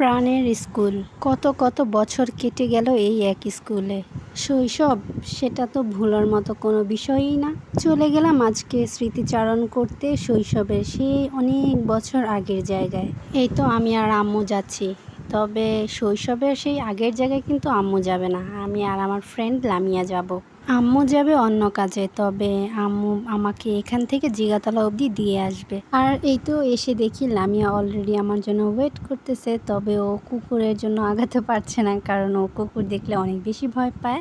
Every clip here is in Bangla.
প্রাণের স্কুল। কত কত বছর কেটে গেল এই এক স্কুলে। শৈশব, সেটা তো ভুলার মতো কোনো বিষয়ই না। চলে গেলাম আজকে স্মৃতিচারণ করতে শৈশবের সেই অনেক বছর আগের জায়গায়। এই তো আমি আর আম্মু যাচ্ছি। তবে শৈশবে সেই আগের জায়গায় কিন্তু আম্মু যাবে না। আমি আর আমার ফ্রেন্ড লামিয়া যাব। আম্মু যাবে অন্য কাজে, তবে আম্মু আমাকে এখান থেকে জিগাতলা অবধি দিয়ে আসবে। আর এই তো এসে দেখি লামিয়া অলরেডি আমার জন্য ওয়েট করতেছে, তবে ও কুকুরের জন্য আগাতে পারছে না, কারণ ও কুকুর দেখলে অনেক বেশি ভয় পায়।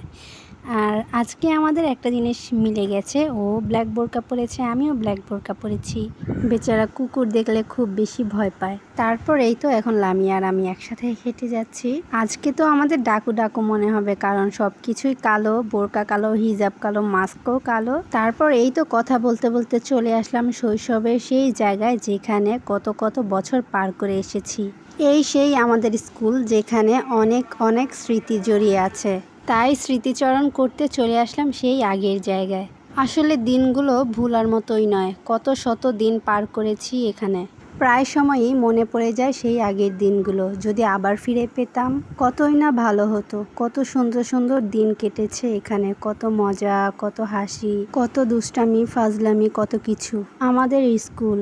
আর আজকে আমাদের একটা জিনিস মিলে গেছে। ও ব্ল্যাক বোরকা পরেছে, আমিও ব্ল্যাক বোরকা পরেছি। বেচারা কুকুর দেখলে খুব বেশি ভয় পায়। তারপর এই তো এখন লামি আর আমি একসাথে হেঁটে যাচ্ছি। আজকে তো আমাদের ডাকু ডাকু মনে হবে, কারণ সব কিছুই কালো, বোরকা কালো, হিজাব কালো, মাস্কও কালো। তারপর এই তো কথা বলতে বলতে চলে আসলাম শৈশবের সেই জায়গায় যেখানে কত কত বছর পার করে এসেছি। এই সেই আমাদের স্কুল যেখানে অনেক অনেক স্মৃতি জড়িয়ে আছে। তাই স্মৃতিচরণ করতে চলে আসলাম সেই আগের জায়গায়। আসলে দিনগুলো ভুলার মতোই নয়, কত শত দিন পার করেছি এখানে। প্রায় সময়ই মনে পড়ে যায় সেই আগের দিনগুলো, যদি আবার ফিরে পেতাম, কতই না ভালো হতো। কত সুন্দর সুন্দর দিন কেটেছে এখানে, কত মজা, কত হাসি, কত দুষ্টামি, ফাজলামি, কত কিছু। আমাদের স্কুল,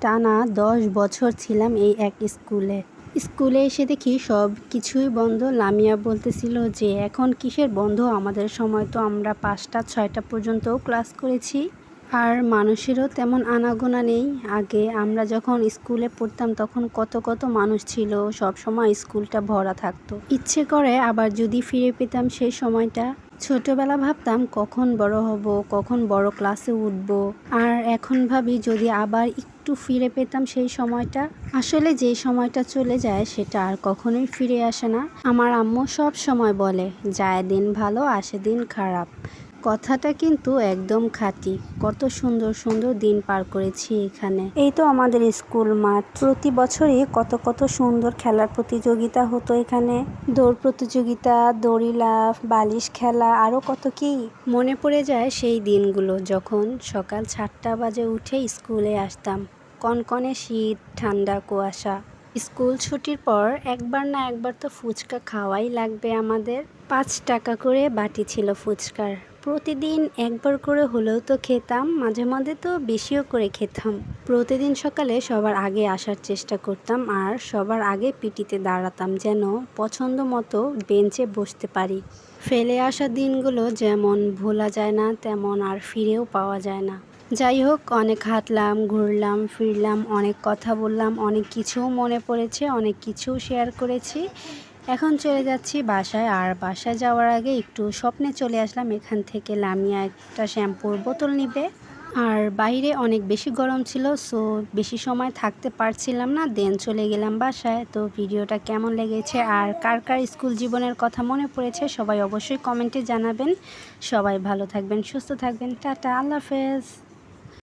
টানা দশ বছর ছিলাম এই এক স্কুলে। স্কুলে এসে দেখি সব কিছুই বন্ধ। লামিয়া বলতেছিল যে, এখন কিসের বন্ধ? আমাদের সময় তো আমরা পাঁচটা, ছয়টা পর্যন্তও ক্লাস করেছি। আর মানুষেরও তেমন আনাগোনা নেই। আগে আমরা যখন স্কুলে পড়তাম তখন কত কত মানুষ ছিল। সব সময় স্কুলটা ভরা থাকতো। ইচ্ছে করে আবার যদি ফিরে পেতাম সেই সময়টা। ছোটবেলা ভাবতাম কখন বড় হব, কখন বড় ক্লাসে উঠব। আর এখন ভাবি যদি আবার একটু ফিরে পেতাম সেই সময়টা, আসলে যে সময়টা চলে যায় সেটা আর কখনোই ফিরে আসে না। আমার আম্মু সব সময় বলে, যায় দিন ভালো, আসে দিন খারাপ। কথাটা কিন্তু একদম খাঁটি। কত সুন্দর সুন্দর দিন পার করেছি এখানে। এই তো আমাদের স্কুল মাঠ। প্রতি বছরই কত কত সুন্দর খেলার প্রতিযোগিতা হতো এখানে। দৌড় প্রতিযোগিতা, দড়ি লাফ, বালিশ খেলা আরও কত কি? মনে পড়ে যায় সেই দিনগুলো যখন সকাল সাতটা বাজে উঠে স্কুলে আসতাম। কনকনে শীত, ঠান্ডা, কুয়াশা। স্কুল ছুটির পর একবার না একবার তো ফুচকা খাওয়াই লাগবে আমাদের। পাঁচ টাকা করে বাটি ছিল ফুচকার। প্রতিদিন একবার করে হলেও তো খেতাম, মাঝে মাঝে তো বেশিও করে খেতাম। প্রতিদিন সকালে সবার আগে আসার চেষ্টা করতাম আর সবার আগে পিটিতে দাঁড়াতাম যেন পছন্দ মতো বেঞ্চে বসতে পারি। ফেলে আসা দিনগুলো যেমন ভোলা যায় না, তেমন আর ফিরেও পাওয়া যায় না। যাই হোক, অনেক হাঁটলাম, ঘুরলাম, ফিরলাম, অনেক কথা বললাম, অনেক কিছুও মনে পড়েছে, অনেক কিছুও শেয়ার করেছি। এখন চলে যাচ্ছি বাসায়, আর বাসায় যাওয়ার আগে একটু স্বপ্নে চলে আসলাম এখান থেকে লামিয়া একটা শ্যাম্পুর বোতল নিবে। আর বাইরে অনেক বেশি গরম ছিল সো বেশি সময় থাকতে পারছিলাম না দেন চলে গেলাম বাসায়। তো ভিডিওটা কেমন লেগেছে আর কার কার স্কুল জীবনের কথা মনে পড়েছে সবাই অবশ্যই কমেন্টে জানাবেন। সবাই ভালো থাকবেন, সুস্থ থাকবেন, টাটা, আল্লাহ হাফেজ।